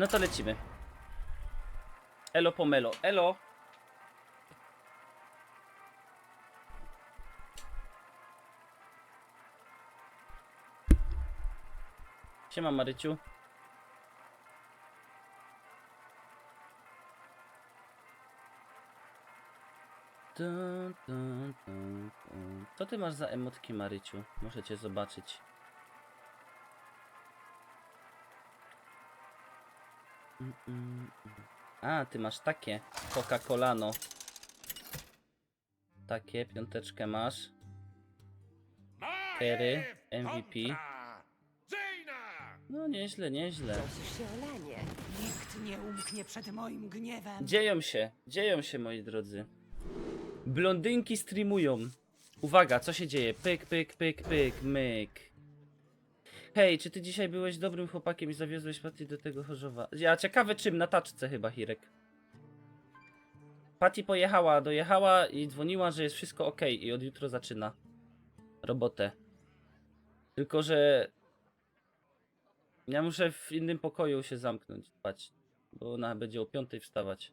No to lecimy. Elo pomelo. Elo. Siema Maryciu. Co ty masz za emotki Maryciu? Muszę cię zobaczyć. A, ty masz takie. Coca-Colano. Takie, piąteczkę masz. Kerry, MVP. No nieźle, nieźle. Nikt nie umknie przed moim gniewem. Dzieją się, dzieją się moi drodzy. Blondynki streamują. Uwaga, co się dzieje? Pyk, pyk, pyk, pyk, myk. Hej, czy ty dzisiaj byłeś dobrym chłopakiem i zawiozłeś Patty do tego Chorzowa? Ja ciekawe czym, na taczce chyba, Hirek. Patty pojechała, dojechała i dzwoniła, że jest wszystko ok i od jutro zaczyna robotę. Tylko, że ja muszę w innym pokoju się zamknąć, spać, bo ona będzie o piątej wstawać.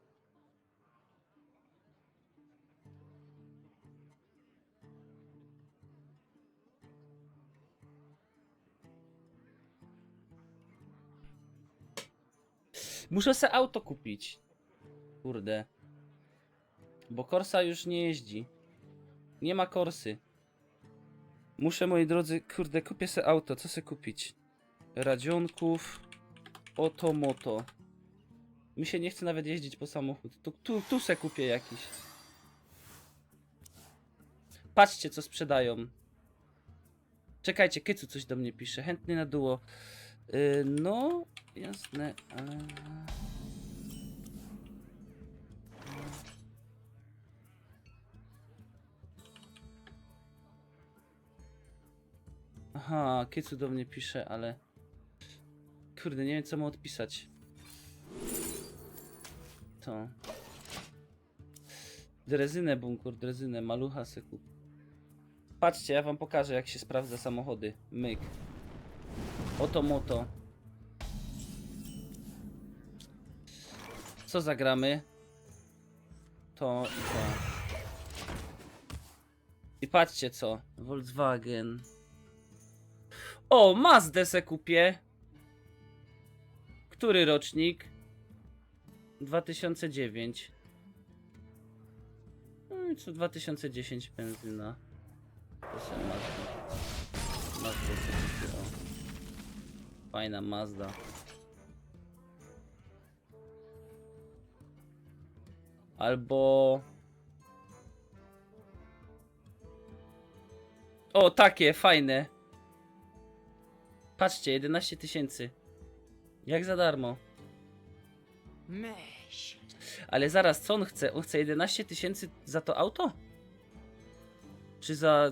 Muszę se auto kupić. Kurde. Bo Korsa już nie jeździ. Nie ma Korsy. Muszę, moi drodzy, kurde, kupię se auto. Co se kupić? Radzionków. Oto moto. Mi się nie chce nawet jeździć po samochód. Tu, tu, tu se kupię jakiś. Patrzcie, co sprzedają. Czekajcie, Kycu coś do mnie pisze. Chętny na duo. Yy, no, jasne, ale... Aha, Kycu do mnie pisze, ale... Kurde, nie wiem co mu odpisać. To... Drezynę, bunkur, drezynę, malucha se. Patrzcie, ja wam pokażę jak się sprawdza samochody. Myk. Oto moto. Co zagramy? To i to. I patrzcie co. Volkswagen. O, Mazdę se kupię. Który rocznik? 2009. No i co 2010 benzyna. Proszę Mazda. Mazda sobie kupię, o. Fajna Mazda. Albo... O, takie, fajne. Patrzcie, 11 tysięcy. Jak za darmo. Myśl. Ale zaraz, co on chce? On chce 11 tysięcy za to auto? Czy za...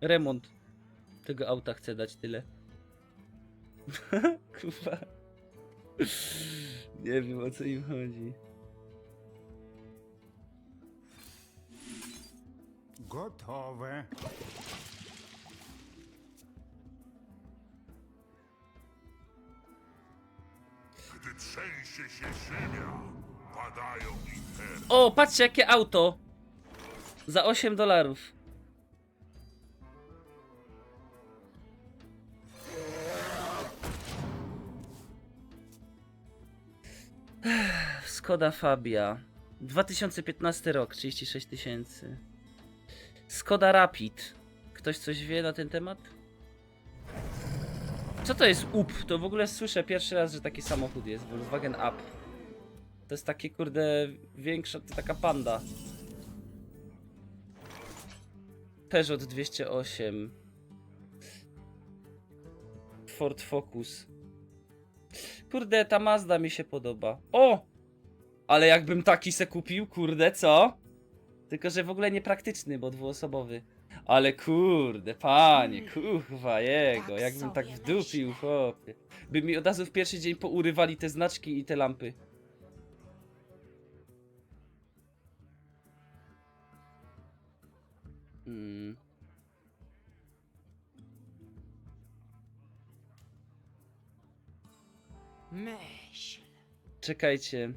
Remont tego auta chce dać tyle? Kurwa. Nie wiem o co im chodzi. Gotowe. Gdy trzęsie się ziemia, padają. O, patrzcie jakie auto! Za 8 dolarów. Skoda Fabia. 2015 rok, 36 tysięcy. Skoda Rapid. Ktoś coś wie na ten temat? Co to jest UP? To w ogóle słyszę pierwszy raz, że taki samochód jest. Volkswagen Up. To jest takie kurde większa, to taka panda. Peugeot 208. Ford Focus. Kurde, ta Mazda mi się podoba. O! Ale jakbym taki se kupił, kurde, co? Tylko, że w ogóle niepraktyczny, bo dwuosobowy. Ale kurde, panie, kurwa jego, tak jakbym tak sobie wdupił, chłopie. By mi od razu w pierwszy dzień pourywali te znaczki i te lampy. Mm. Myśl. Czekajcie.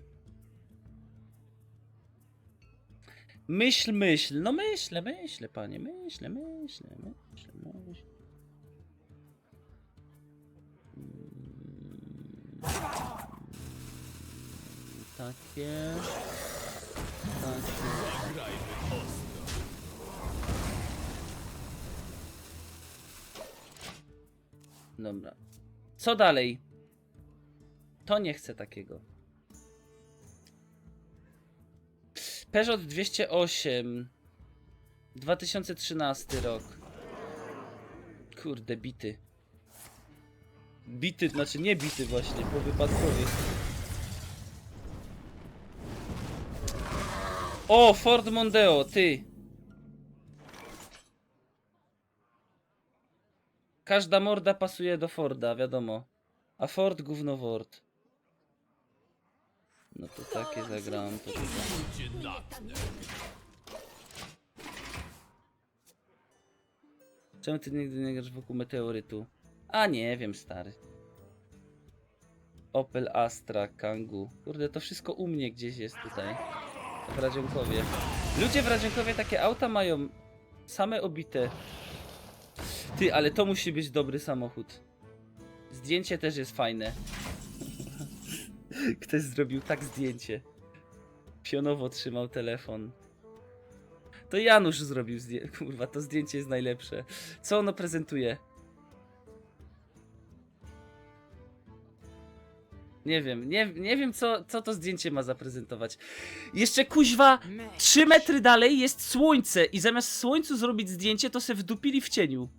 Myśl, myśl. No myślę, myślę, panie. Myślę, myślę, myślę, myślę. Mm. Takie. Takie. Dobra. Co dalej? To nie chcę takiego. Peugeot 208. 2013 rok. Kurde, bity. Bity, znaczy nie bity właśnie, po wypadkowie. O, Ford Mondeo, ty. Każda morda pasuje do Forda, wiadomo. A Ford gówno Ford. No to takie zagram, to. Czemu ty nigdy nie grasz wokół meteorytu? A nie wiem, stary. Opel Astra, Kangu. Kurde, to wszystko u mnie gdzieś jest tutaj. W Radzionkowie. Ludzie w Radzionkowie takie auta mają same obite. Ty, ale to musi być dobry samochód. Zdjęcie też jest fajne. Ktoś zrobił tak zdjęcie. Pionowo trzymał telefon. To Janusz zrobił zdjęcie. Kurwa, to zdjęcie jest najlepsze. Co ono prezentuje? Nie wiem, nie, nie wiem co, co to zdjęcie ma zaprezentować. Jeszcze kuźwa, Myśl. 3 metry dalej jest słońce i zamiast słońcu zrobić zdjęcie, to se wdupili w cieniu.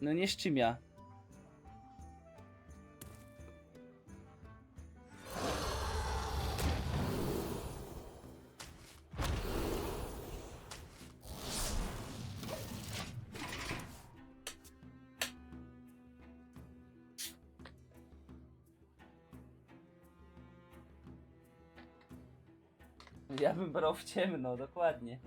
No nie szczymia. Ja bym brał w ciemno, dokładnie.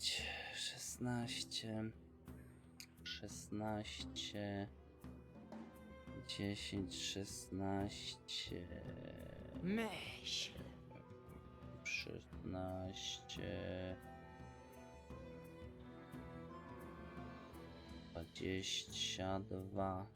9, 16, 16, 10, 16, Myśl. 13, 22,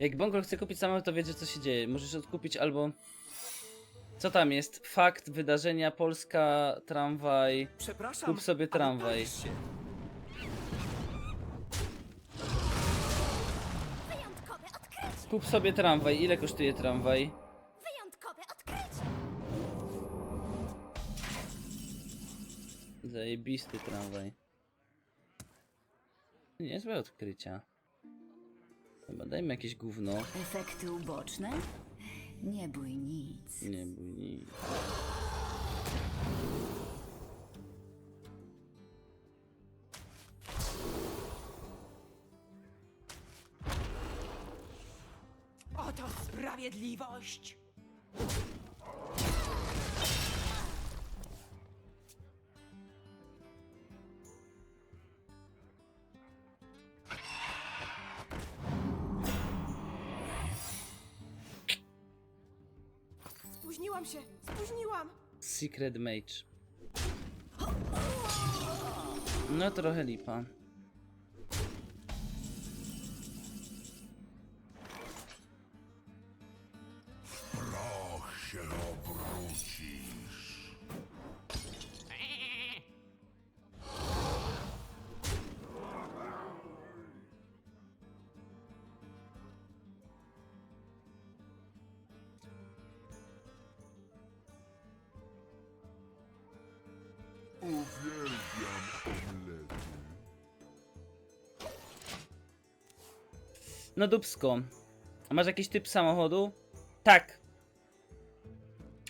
Jak Bongol chce kupić samochód, to wiecie co się dzieje. Możesz odkupić albo... Co tam jest? Fakt, wydarzenia, Polska, tramwaj. Przepraszam. Kup sobie tramwaj. Wyjątkowe odkrycie! Kup sobie tramwaj. Ile kosztuje tramwaj? Wyjątkowe odkrycie! Zajebisty tramwaj. Niezłe odkrycia. Chyba dajmy jakieś gówno. Efekty uboczne? Nie bój nic. Nie bój nic. Oto sprawiedliwość. Spóźniłam się! Spóźniłam! Secret Mage. No trochę lipa. No dupsko. A Masz jakiś typ samochodu? Tak.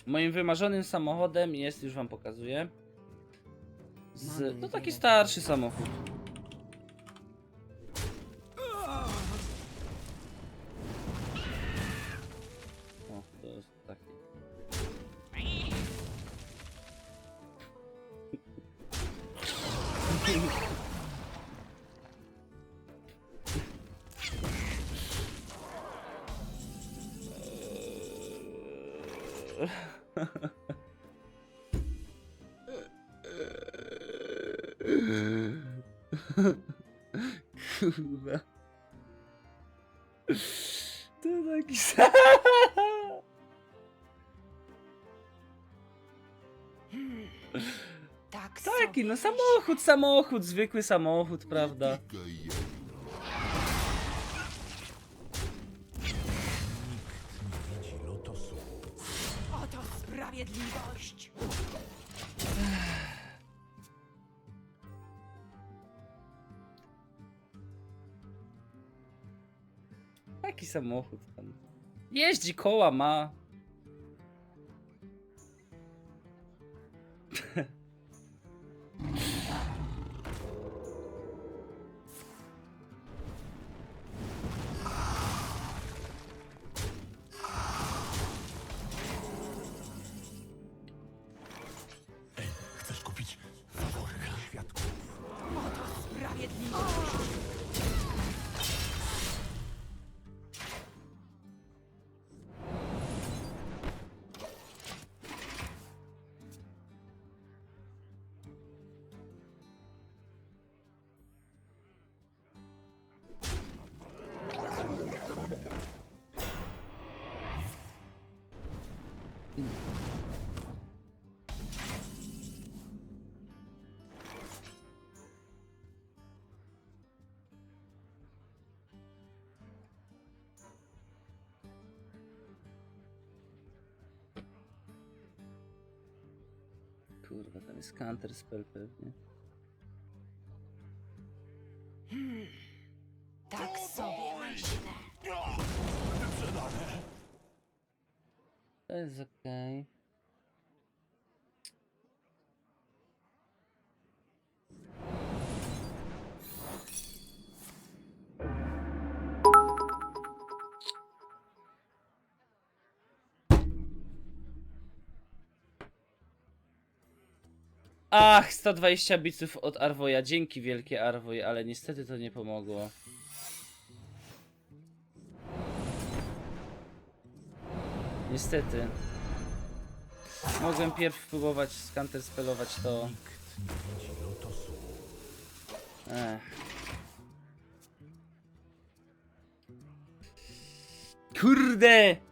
Moim wymarzonym samochodem jest, już wam pokazuję. Z, no taki starszy samochód. O, to jest taki. Kurwa. To taki sam. Tak Taki, no samochód, samochód, zwykły samochód, prawda? Taki samochód tam. Jeździ, koła ma. Chcesz kupić faworka świadków? Oto sprawiedliwość! Kurwa, ten jest counter spell pewnie. Ach, 120 biców od Arwoja. Dzięki wielkie Arwoj, ale niestety to nie pomogło. Niestety. Mogłem pierw próbować skanterspelować to. Ech. Kurde!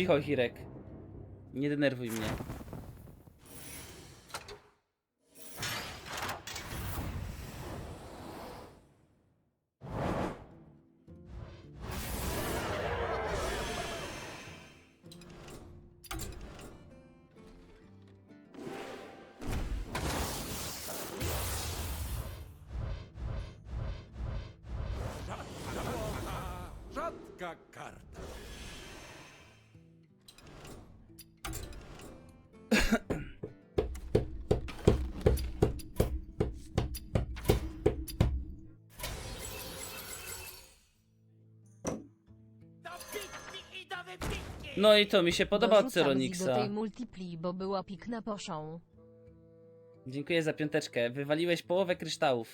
Cicho, Hirek. Nie denerwuj mnie. Rzadka karta. No i to mi się podoba od Dorzucam Ceronixa. do tej multipli, bo była pikna poszą. Dziękuję za piąteczkę. Wywaliłeś połowę kryształów.